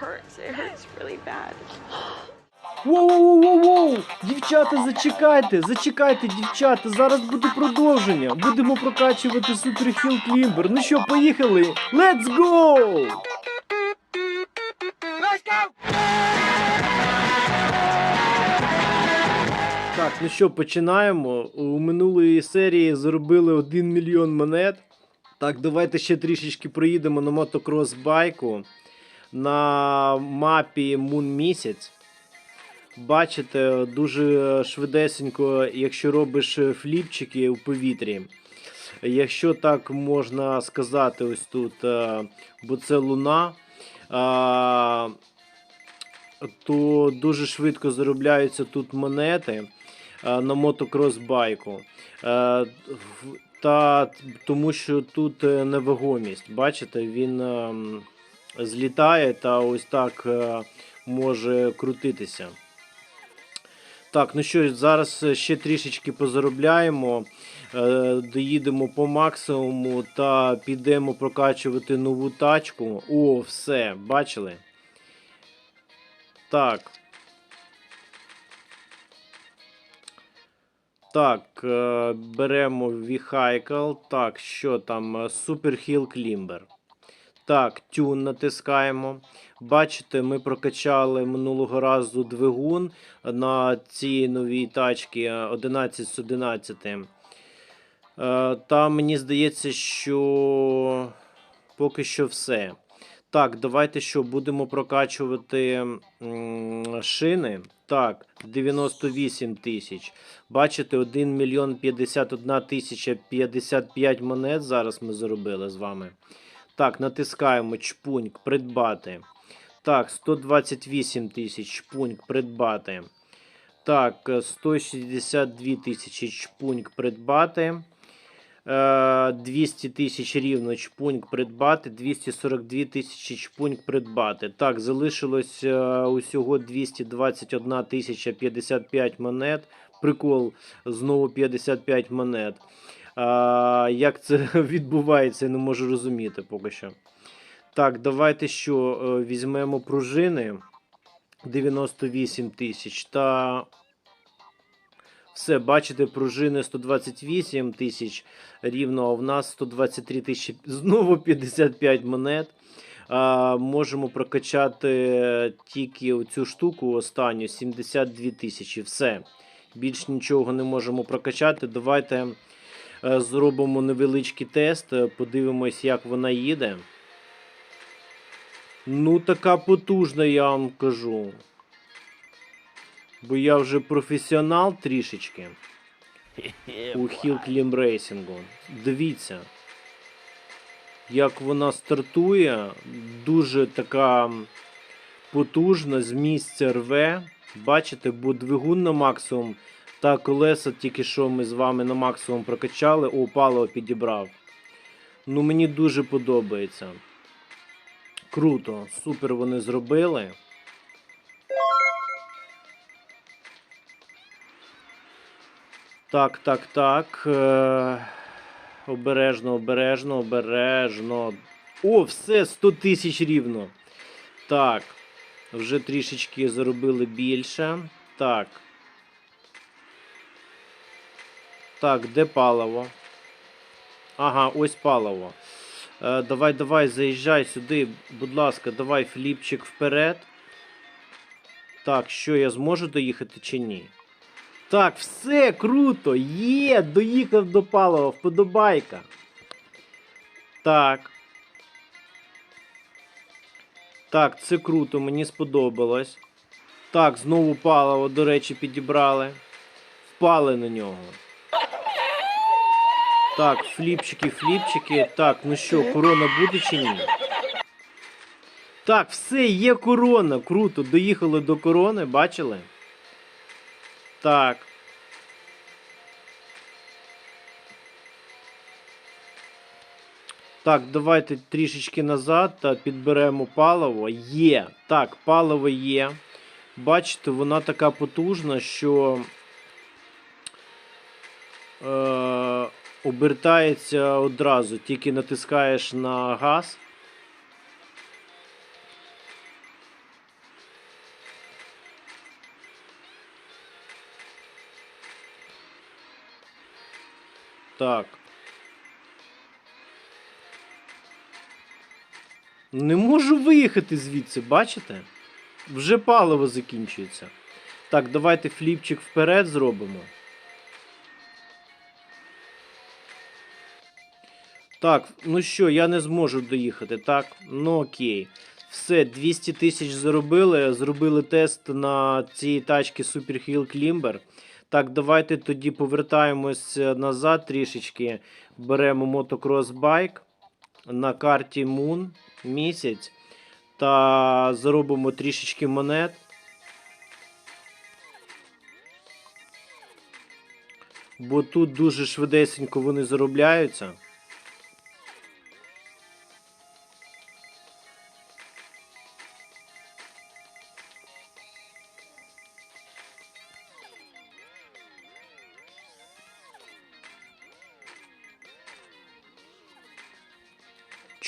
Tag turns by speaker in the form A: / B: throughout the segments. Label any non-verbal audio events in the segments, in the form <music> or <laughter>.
A: hurts. It hurts really bad.
B: Воу-воу-воу-воу! Дівчата, зачекайте, зачекайте, дівчата, зараз буде продовження. Будемо прокачувати суперхіл клімбер. Ну що, поїхали? Let's go! Так, ну що, починаємо. У минулої серії заробили 1 мільйон монет. Так, давайте ще трішечки проїдемо на мотокрос байку на мапі Moon Місяць. Бачите, дуже швидесенько, якщо робиш фліпчики у повітрі. Якщо так можна сказати, ось тут, е, бо це луна, то дуже швидко заробляються тут монети е, на мотокрос байку. Е, Та тому що тут невагомість. Бачите, він ем, злітає та ось так е, може крутитися. Так, ну що, зараз ще трішечки позаробляємо, е, доїдемо по максимуму та підемо прокачувати нову тачку. О, все, бачили? Так. Так, е, беремо Vehicle. Так, що там? Super Hill Climber. Так, тюн натискаємо. Бачите, ми прокачали минулого разу двигун на цій новій тачці 11 з 11. Е, Та мені здається, що поки що все. Так, давайте що, будемо прокачувати шини. Так, 98 тисяч. Бачите, 1 мільйон 51 тисяча 55 монет зараз ми заробили з вами. Так, натискаємо чпуньк, придбати. Так, 128 тисяч чпуньк, придбати. Так, е, 162 тисячі чпуньк, придбати. Е, 200 тисяч рівно чпуньк придбати, 242 тисячі чпуньк придбати. Так, залишилось е, усього 221 тисяча 55 монет. Прикол, знову 55 монет. А, як це <laughs> відбувається, я не можу розуміти поки що. Так, давайте що е, візьмемо пружини 98 тисяч та. Все, бачите, пружини 128 тисяч рівно, а в нас 123 тисячі, <laughs> знову 55 монет. А, можемо прокачати тільки оцю штуку останню 72 тисячі. Все. Більш нічого не можемо прокачати. Давайте зробимо невеличкий тест, е, подивимось, як вона їде. Ну, така потужна, я вам кажу. Бо я вже професіонал трішечки у Climb Racing. Дивіться, як вона стартує. Дуже така потужна, з місця рве. Бачите, бо двигун на максимум та колеса тільки що ми з вами на максимум прокачали, о, паливо підібрав. Ну, мені дуже подобається. Круто, супер вони зробили. Так, так, так. Е... Обережно, обережно, обережно. О, все, 100 тисяч рівно. Так. Вже трішечки заробили більше. Так. Так, де паливо? Ага, ось паливо. Е, давай, давай, заїжджай сюди, будь ласка, давай фліпчик вперед. Так, що я зможу доїхати чи ні? Так, все круто! Є! Доїхав до палива, вподобайка. Так. Так, це круто, мені сподобалось. Так, знову паливо, до речі, підібрали. Впали на нього. Так, фліпчики, фліпчики. Так, ну що, корона буде чи ні? Так, все, є корона. Круто. Доїхали до корони, бачили? Так. Так, давайте трішечки назад та підберемо паливо. Є. Так, паливо є. Бачите, вона така потужна, що е, обертається одразу, тільки натискаєш на газ. Так. Не можу виїхати звідси, бачите? Вже паливо закінчується. Так, давайте фліпчик вперед зробимо. Так, ну що, я не зможу доїхати, так? Ну окей. Все, 200 тисяч заробили. Зробили тест на цій тачці Super Hill Climber. Так, давайте тоді повертаємось е, назад трішечки. Беремо мотокрос байк на карті Moon місяць та заробимо трішечки монет. Бо тут дуже швидесенько вони заробляються.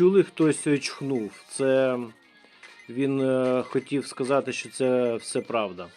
B: Чули, хтось е, чхнув. Це він е, хотів сказати, що це все правда.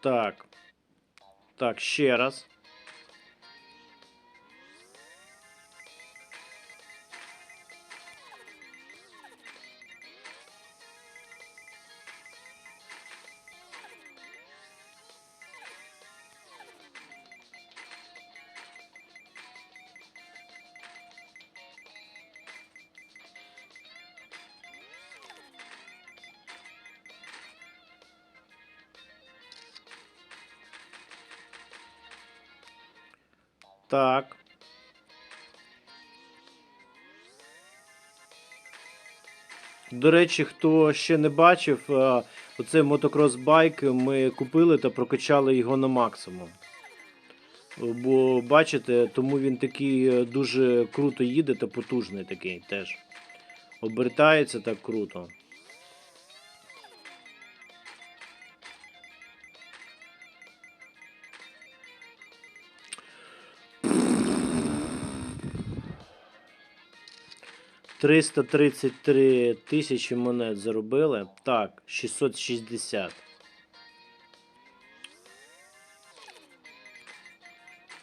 B: Так. Так, ще раз. Так. До речі, хто ще не бачив, е, оцей мотокрос байк ми купили та прокачали його на максимум. Бо бачите, тому він такий е, дуже круто їде та потужний такий теж. Обертається так круто. Триста тридцять три тисячі монет заробили. Так, 660.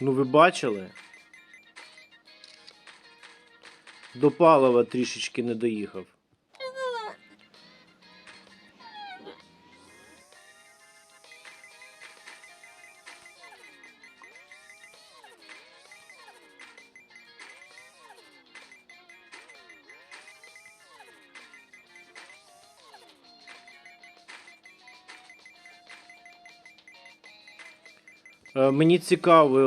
B: Ну, ви бачили? До палива трішечки не доїхав. Мені цікаво,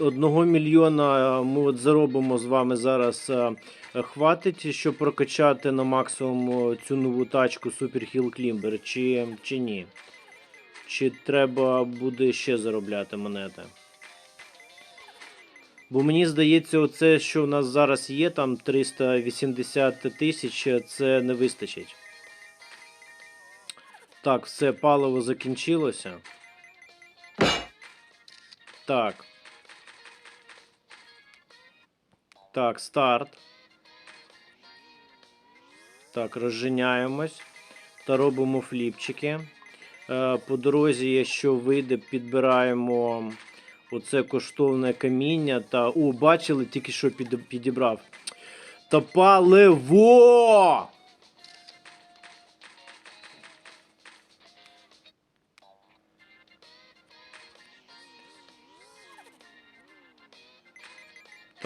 B: е, одного мільйона е, ми от заробимо з вами зараз. е, е, Хватить, щоб прокачати на максимум е, цю нову тачку Super Hill Climber, чи, чи ні? Чи треба буде ще заробляти монети? Бо мені здається, оце, що в нас зараз є, там 380 тисяч, е, це не вистачить. Так, все, паливо закінчилося. Так. Так, старт. Так, розженяємось та робимо фліпчики. Е, По дорозі, якщо вийде, підбираємо оце коштовне каміння та. О, бачили, тільки що підібрав. Та паливо!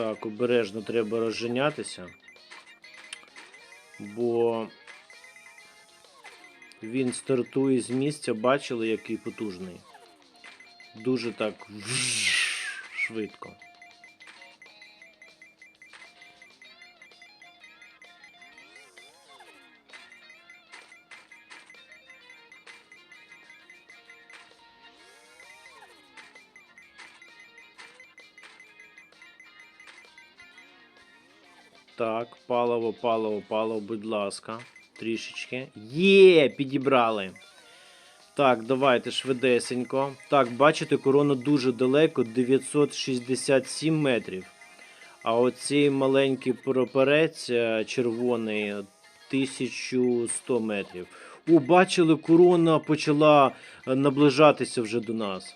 B: Так, обережно треба розженятися, бо він стартує з місця, бачили, який потужний. Дуже так швидко. Паливо, паливо, паливо, будь ласка. Трішечки. Є, підібрали. Так, давайте швидесенько. Так, бачите, корона дуже далеко, 967 метрів. А оцей маленький проперець е, червоний 1100 метрів. О, бачили, корона почала е, наближатися вже до нас.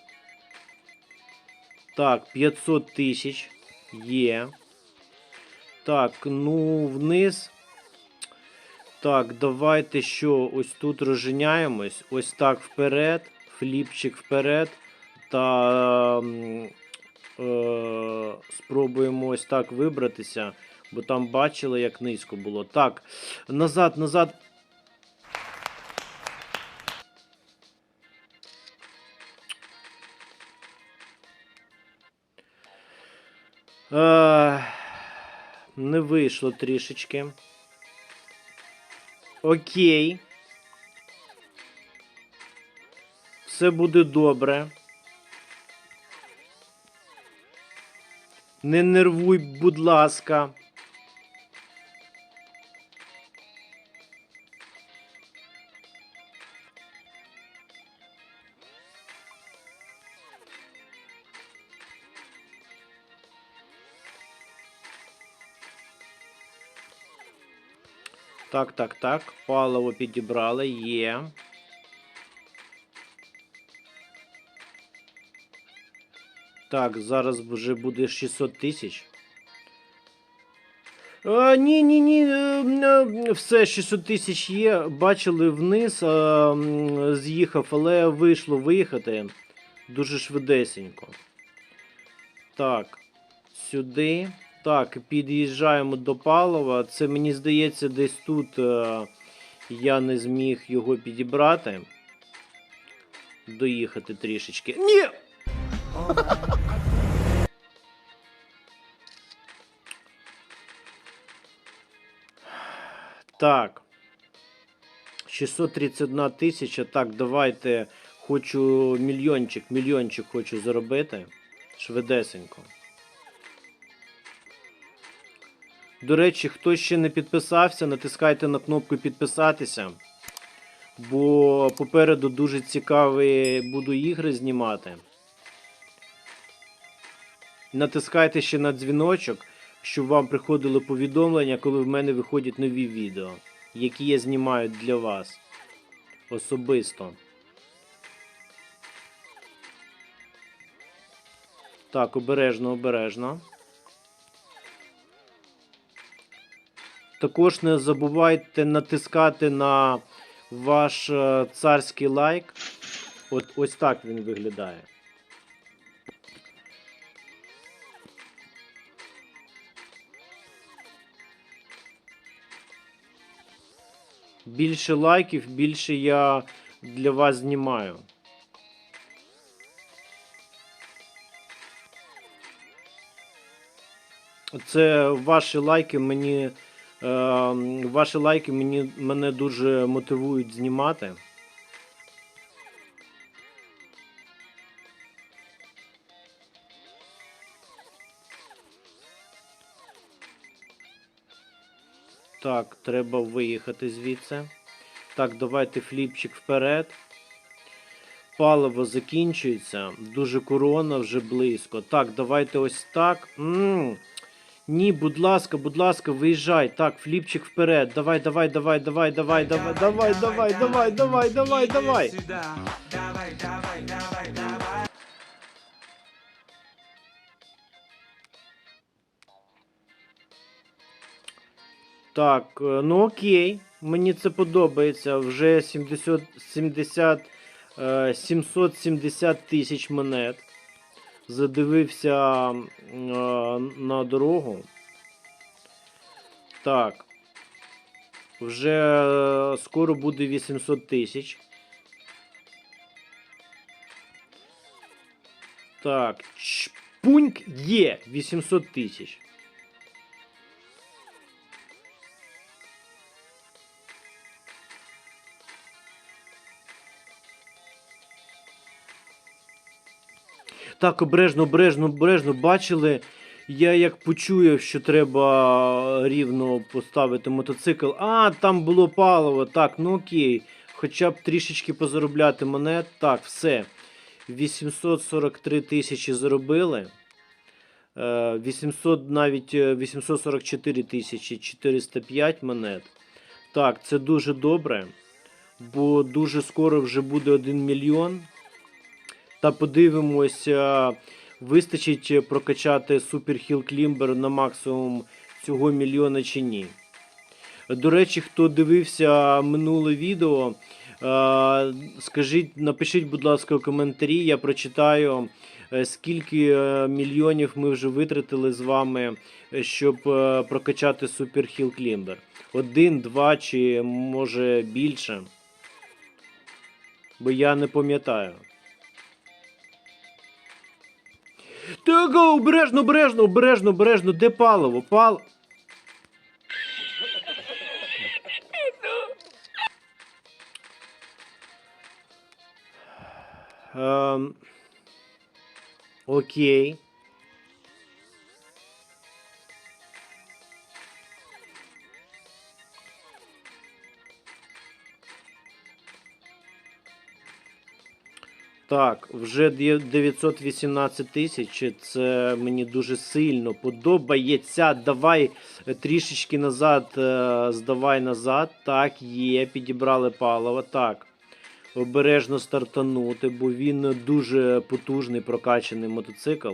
B: Так, 500 тисяч є. Так, ну вниз. Так, давайте що, ось тут розженяємось. Ось так вперед, фліпчик вперед. Та е, спробуємо ось так вибратися, бо там бачили, як низько було. Так, назад, назад. Е, не вийшло трішечки. Окей. Все буде добре. Не нервуй, будь ласка. Так, так, так. Паливо підібрали. Є. Так, зараз вже буде 600 тисяч. Ні, ні, ні. е, е, Все, 600 тисяч є. Бачили вниз, а, з'їхав, але вийшло виїхати дуже швидесенько. Так, сюди. Так, під'їжджаємо до палива. Це мені здається, десь тут е, я не зміг його підібрати. Доїхати трішечки. Ні! Так. 631 тисяча. Так, давайте. Хочу мільйончик, мільйончик хочу заробити. Швидесенько. До речі, хто ще не підписався, натискайте на кнопку підписатися. Бо попереду дуже цікаві буду ігри знімати. Натискайте ще на дзвіночок, щоб вам приходили повідомлення, коли в мене виходять нові відео, які я знімаю для вас особисто. Так, обережно, обережно. Також не забувайте натискати на ваш е, царський лайк. От ось так він виглядає. Більше лайків, більше я для вас знімаю. Це ваші лайки мені. Е, ваші лайки мені, мене дуже мотивують знімати. Так, треба виїхати звідси. Так, давайте фліпчик вперед. Паливо закінчується. Дуже корона вже близько. Так, давайте ось так. м ні, будь ласка, будь ласка, виїжджай. Так, фліпчик вперед. Давай, давай, давай, давай, давай, давай, давай, давай, давай, давай, давай, давай. Так, е, ну окей. Мені це подобається. Вже 70, 70, е, 770 тисяч монет. Задивився е, на дорогу. Так. Вже е, скоро буде 800 тисяч. Так, чпуньк є 800 тисяч. Так, обережно, обережно, обережно. Бачили, я як почуяв, що треба рівно поставити мотоцикл. А, там було паливо. Так, ну окей. Хоча б трішечки позаробляти монет. Так, все. 843 тисячі заробили. Е, 800, навіть е, 844 тисячі 405 монет. Так, це дуже добре, бо дуже скоро вже буде 1 мільйон. Та подивимося, вистачить прокачати Super Hill Climber на максимум цього мільйона чи ні. До речі, хто дивився минуле відео, е, скажіть, напишіть, будь ласка, у коментарі, я прочитаю, е, скільки е, мільйонів ми вже витратили з вами, щоб прокачати Super Hill Climber. Один, два чи може більше. Бо я не пам'ятаю. Так, обережно, обережно, обережно, обережно, де паливо? Пал... Ем, окей. Так, вже 918 тисяч. Це мені дуже сильно подобається. Давай е, трішечки назад, е, здавай назад. Так, є, підібрали паливо. Так. Обережно стартанути, бо він дуже потужний прокачаний мотоцикл.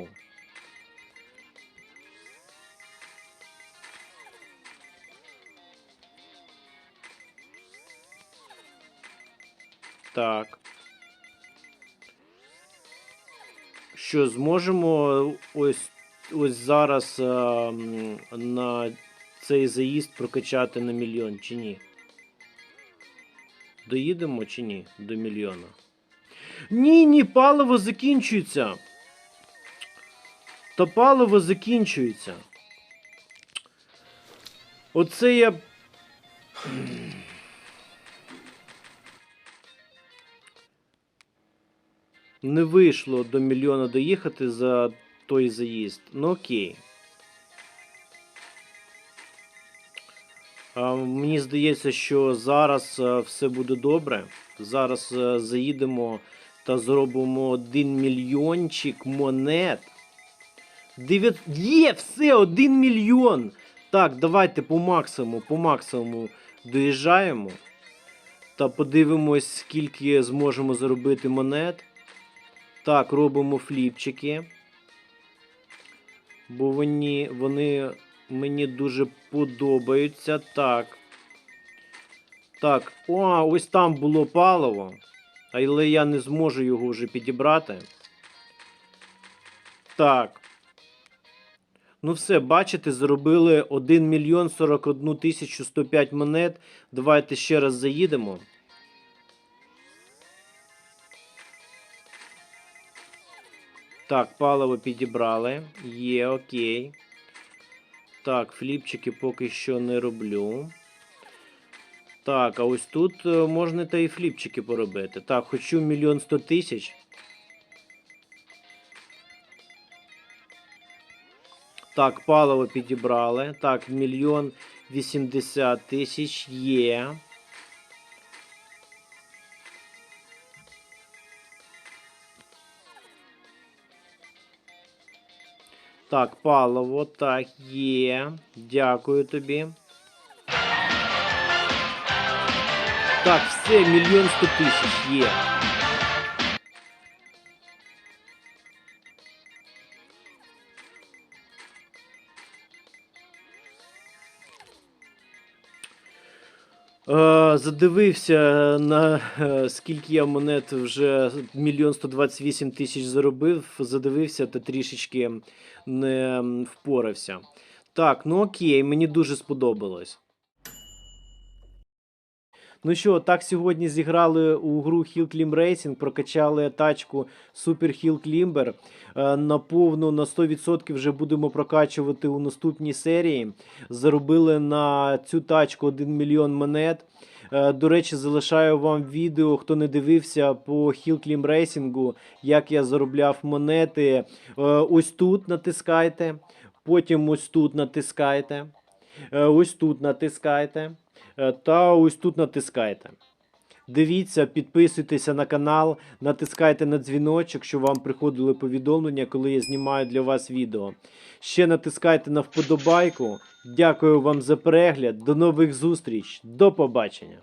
B: Так. Що зможемо ось ось зараз а, на цей заїзд прокачати на мільйон чи ні? Доїдемо чи ні до мільйона? Ні, ні, паливо закінчується. Та паливо закінчується. Оце я. Не вийшло до мільйона доїхати за той заїзд. Ну окей. Мені здається, що зараз все буде добре. Зараз заїдемо та зробимо 1 мільйончик монет. Дев'ят... Є, все, 1 мільйон. Так, давайте по максимуму, по максимуму доїжджаємо. Та подивимось, скільки зможемо заробити монет. Так, робимо фліпчики. Бо вони, вони мені дуже подобаються. Так. Так, о, ось там було паливо. Але я не зможу його вже підібрати. Так. Ну все, бачите, зробили 1 мільйон 41 тисячу 105 монет. Давайте ще раз заїдемо. Так, паливо підібрали. Є, окей. Так, фліпчики поки що не роблю. Так, а ось тут е, можна та і фліпчики поробити. Так, хочу мільйон сто тисяч. Так, паливо підібрали. Так, мільйон вісімдесят тисяч є. Так, паливо, так, є. Дякую тобі. Так, все, мільйон сто тисяч є. Задивився на е, скільки я монет вже мільйон сто двадцять вісім тисяч заробив. Задивився та трішечки не впорався. Так, ну окей, мені дуже сподобалось. Ну що, так сьогодні зіграли у гру Hill Climb Racing, прокачали тачку Super Hill Climber. Е, На 100% вже будемо прокачувати у наступній серії. Заробили на цю тачку 1 мільйон монет. Е, До речі, залишаю вам відео, хто не дивився по Hill Climb Racing, як я заробляв монети. Е, Ось тут натискайте, потім ось тут натискайте, ось тут натискайте. Е, Та ось тут натискайте. Дивіться, підписуйтеся на канал, натискайте на дзвіночок, щоб вам приходили повідомлення, коли я знімаю для вас відео. Ще натискайте на вподобайку. Дякую вам за перегляд. До нових зустріч. До побачення.